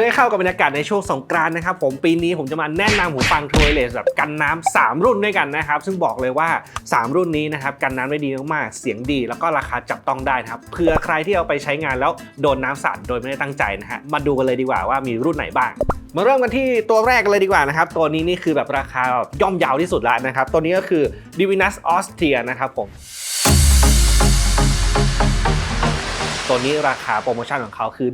พื่อให้เข้ากับบรรยากาศในช่วงสงกรานต์นะครับผมปีนี้ผมจะมาแนะนำหูฟัง t r u e l e s แบบกันน้ำ3รุ่นด้วยกันนะครับ ซึ่งบอกเลยว่า 3 รุ่นนี้นะครับกันน้ำได้ดีมากๆเสียงดีแล้วก็ราคาจับต้องได้นะครับเผื่อใครที่เอาไปใช้งานแล้วโดนน้ำสาดโดยไม่ได้ตั้งใจนะฮะมาดูกันเลยดีกว่าว่ามีรุ่นไหนบ้างมาเริ่มกันที่ตัวแรกเลยดีกว่านะครับ ตัวนี้นี่คือแบบราคาแบบย่อมเยาวที่สุดแล้วนะครับ ตัวนี้ก็คือ Divinus Austria นะครับผม ตัวนี้ราคาโปรโมชั่นของเขาคือ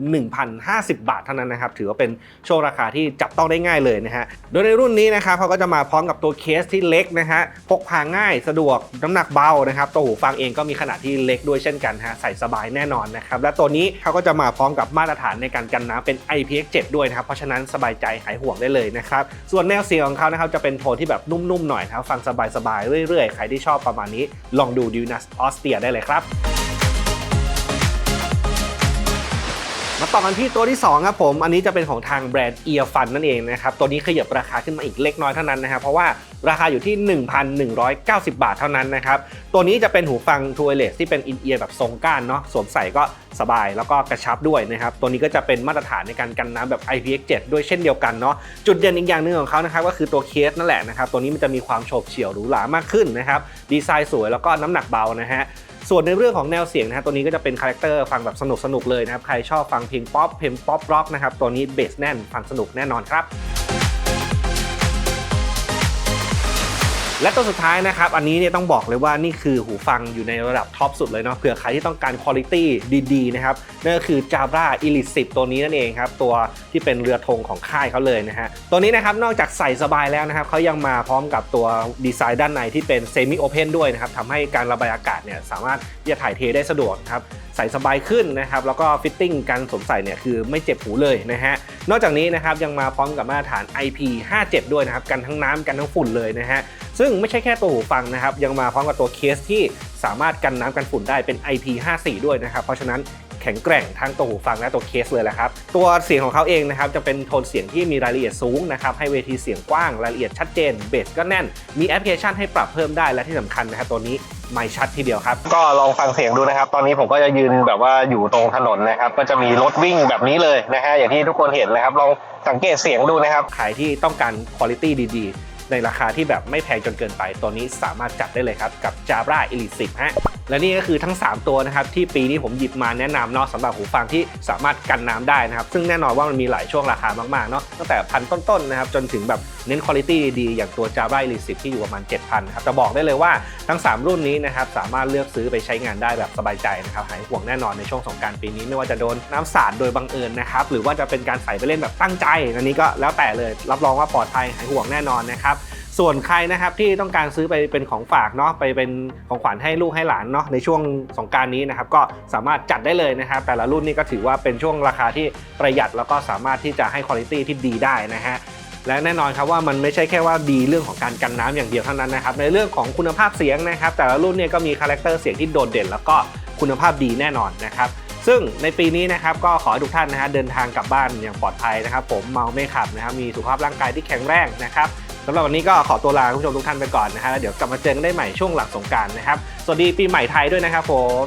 1,050 บาทเท่านั้นนะครับ ถือว่าเป็นช่วงราคาที่จับต้องได้ง่ายเลยนะฮะ โดยในรุ่นนี้นะครับเขาก็จะมาพร้อมกับตัวเคสที่เล็กนะฮะ พกพาง่ายสะดวกน้ำหนักเบานะครับ ตัวหูฟังเองก็มีขนาดที่เล็กด้วยเช่นกันฮะ ใส่สบายแน่นอนนะครับ และตัวนี้เขาก็จะมาพร้อมกับมาตรฐานในการกันน้ำเป็น IPX7 ด้วยนะครับ เพราะฉะนั้นสบายใจหายห่วงได้เลยนะครับ ส่วนแนวเสียงของเขานะครับจะเป็นโทนที่แบบนุ่มๆหน่อยนะครับ ฟังสบายๆเรื่อยๆ ใครที่ชอบประมาณนี้ลองดู Divinus Austria ได้เลยครับ ต่อกันที่ตัวที่2ครับผมอันนี้จะเป็นของทางแบรนด์ Earfun นั่นเองนะครับตัวนี้ขยับราคาขึ้นมาอีกเล็กน้อยเท่านั้นนะครับเพราะว่าราคาอยู่ที่ 1,190 บาทเท่านั้นนะครับตัวนี้จะเป็นหูฟัง t r u e l e s ที่เป็นอินเอียร์แบบทรงก้านเนาะสวมใส่ก็สบายแล้วก็กระชับด้วยนะครับตัวนี้ก็จะเป็นมาตรฐานในการกันน้ำแบบ IPX7 ด้วยเช่นเดียวกันเนาะจุดเด่นอีกอย่างหนึ่งของเขานะครับก็คือตัวเคสนั่นแหละนะครับตัวนี้มันจะมีความโฉบเฉี่ยวหรูหรามากขึ้นนะครับดีไซน์สวยแล้วก็น้ำหนักเบานะฮะ ส่วนในเรื่องของแนวเสียงนะฮะตัวนี้ก็จะเป็นคาแรคเตอร์ฟังแบบสนุกสนุกเลยนะครับใครชอบฟังเพลงป๊อปเพลงป๊อปร็อกนะครับตัวนี้เบสแน่นฟังสนุกแน่นอนครับ และตัวสุดท้ายนะครับ อันนี้เนี่ยต้องบอกเลยว่านี่คือหูฟังอยู่ในระดับท็อปสุดเลยเนาะเผื่อใครที่ต้องการคุณภาพดีๆนะครับนั่นก็คือ Jabra Elite 10 ตัวนี้นั่นเองครับ ตัวที่เป็นเรือธงของค่ายเขาเลยนะฮะ ตัวนี้นะครับนอกจากใส่สบายแล้วนะครับเขายังมาพร้อมกับตัวดีไซน์ด้านในที่เป็นเซมิโอเพนด้วยนะครับทำให้การระบายอากาศเนี่ยสามารถจะถ่ายเทได้สะดวกครับใส่สบายขึ้นนะครับแล้วก็ฟิตติ้งการสวมใส่เนี่ยคือไม่เจ็บหูเลยนะฮะนอกจากนี้นะครับยังมาพร้อมกับมาตรฐาน IP57 ด้วยนะครับกันทั้งน้ำกันทั้งฝุ่นเลยนะฮะ ซึ่งไม่ใช่แค่ตัวหูฟังนะครับ ยังมาพร้อมกับตัวเคสที่สามารถกันน้ำกันฝุ่นได้เป็น IP54 ด้วยนะครับ เพราะฉะนั้นแข็งแกร่งทั้งตัวหูฟังและตัวเคสเลยแหละครับ ตัวเสียงของเขาเองนะครับจะเป็นโทนเสียงที่มีรายละเอียดสูงนะครับให้เวทีเสียงกว้างรายละเอียดชัดเจนเบสก็แน่น มีแอปพลิเคชันให้ปรับเพิ่มได้และที่สำคัญนะครับตัวนี้ไม่ชัดทีเดียวครับ ก็ลองฟังเสียงดูนะครับ ตอนนี้ผมก็จะยืนแบบว่าอยู่ตรงถนนนะครับ ก็จะมีรถวิ่งแบบนี้เลยนะฮะอย่างที่ทุกคนเห็นนะครับลองสังเกตเสียงดูนะครับใครที่ต้องการคุณภาพดีๆ ในราคาที่แบบไม่แพงจนเกินไปตัวนี้สามารถจัดได้เลยครับกับ Jabra Elite 10ฮะ และนี่ก็คือทั้ง 3 ตัวนะครับที่ปีนี้ผมหยิบมาแนะนำเนาะสำหรับหูฟังที่สามารถกันน้ำได้นะครับ ซึ่งแน่นอนว่ามันมีหลายช่วงราคามากๆเนาะตั้งแต่พันต้นๆนะครับจนถึงแบบเน้นคุณภาพดีๆอย่างตัว Jabra Elite 10ที่อยู่ประมาณ 7,000นะครับแต่บอกได้เลยว่าทั้ง 3 รุ่นนี้นะครับสามารถเลือกซื้อไปใช้งานได้แบบสบายใจนะครับหายห่วงแน่นอนในช่วงสงการปีนี้ไม่ว่าจะโดนน้ำสาดโดยบังเอิญนะครับหรือว่าจะเป็นการใส่ไปเล่นแบบตั้งใจ อันนี้ก็แล้วแต่เลยรับรองว่าปลอดภัยหายห่วงแน่นอนนะครับ ส่วนใครนะครับที่ต้องการซื้อไปเป็นของฝากเนาะไปเป็นของขวัญให้ลูกให้หลานเนาะในช่วงสงการนี้นะครับก็สามารถจัดได้เลยนะครับแต่ละรุ่นนี่ก็ถือว่าเป็นช่วงราคาที่ประหยัดแล้วก็สามารถที่จะให้คุณภาพที่ดีได้นะฮะและแน่นอนครับว่ามันไม่ใช่แค่ว่าดีเรื่องของการกันน้ำอย่างเดียวเท่านั้นนะครับในเรื่องของคุณภาพเสียงนะครับแต่ละรุ่นเนี่ยก็มีคาแรคเตอร์เสียงที่โดดเด่น แล้วก็คุณภาพดีแน่นอนนะครับซึ่งในปีนี้นะครับก็ขอให้ทุกท่านนะฮะเดินทางกลับบ้านอย่างปลอดภัยนะครับ ผมเมาไม่ขับนะครับมีสุขภาพร่างกายที่แข็งแรงนะครับ สำหรับวันนี้ก็ขอตัวลาคุณผู้ชมทุกท่านไปก่อนนะฮะแล้วเดี๋ยวกลับมาเจอกันได้ใหม่ช่วงหลังสงการนะครับสวัสดีปีใหม่ไทยด้วยนะครับผม